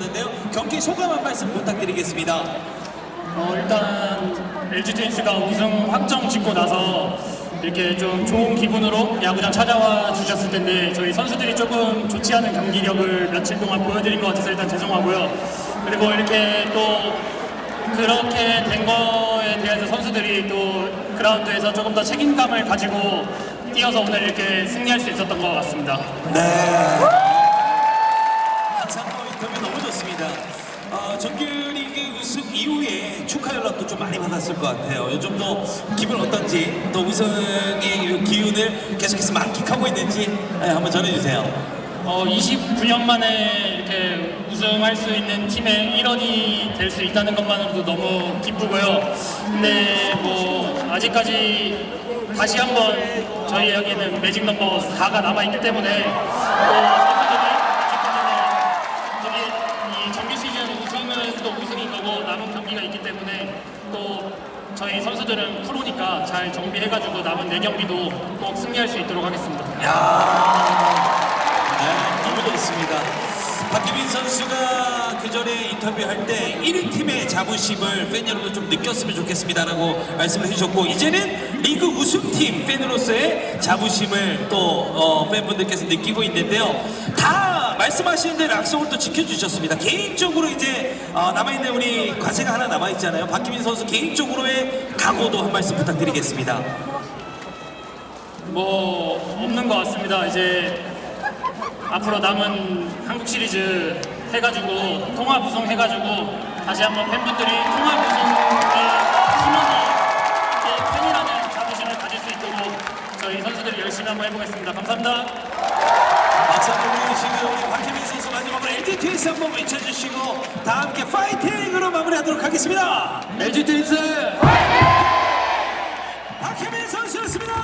주셨는데요. 경기 소감 한 말씀 부탁드리겠습니다. 어, 일단 LG 트윈스가 우승 확정 짓고 나서 이렇게 좀 좋은 기분으로 야구장 찾아와 주셨을 텐데 저희 선수들이 조금 좋지 않은 경기력을 며칠 동안 보여드린 것 같아서 일단 죄송하고요. 그리고 이렇게 또 그렇게 된 거에 대해서 선수들이 또 그라운드에서 조금 더 책임감을 가지고 뛰어서 오늘 이렇게 승리할 수 있었던 것 같습니다. 네. 어, 정규리그 우승 이후에 축하 연락도 좀 많이 받았을 것 같아요. 요즘도 기분 어떤지 또 우승의 이 기운을 계속해서 만끽하고 있는지 네, 한번 전해주세요. 어, 29년 만에 이렇게 우승할 수 있는 팀의 일원이 될 수 있다는 것만으로도 너무 기쁘고요. 근데 뭐 아직까지 다시 한번 저희에게는 매직 넘버 4가 남아있기 때문에 또 또 우승인 거고 남은 경기가 있기 때문에 또 저희 선수들은 프로니까 잘 정비해가지고 남은 4경기도 꼭 승리할 수 있도록 하겠습니다. 네, 너무 좋습니다. 박기민 선수가 그 전에 인터뷰할 때 1위 팀의 자부심을 팬 여러분 좀 느꼈으면 좋겠습니다라고 말씀을 해주셨고 이제는 리그 우승팀 팬으로서의 자부심을 또 어, 팬분들께서 느끼고 있는데요. 다 말씀하시는 대로 약속을 또 지켜주셨습니다. 개인적으로 이제 어, 남아있는 우리 과제가 하나 남아있잖아요. 박기민 선수 개인적으로의 각오도 한 말씀 부탁드리겠습니다. 뭐 없는 것 같습니다. 이제 앞으로 남은 한국 시리즈 해가지고 통합 우승 해가지고 다시 한번 팬분들이 통합 우승의 한번 해보겠습니다. 감사합니다. 마찬가지로 지금 우리 박혜민 선수 마지막으로 LGTS 한번 외쳐주시고 다 함께 파이팅으로 마무리하도록 하겠습니다. LG 테니스 박혜민 선수였습니다.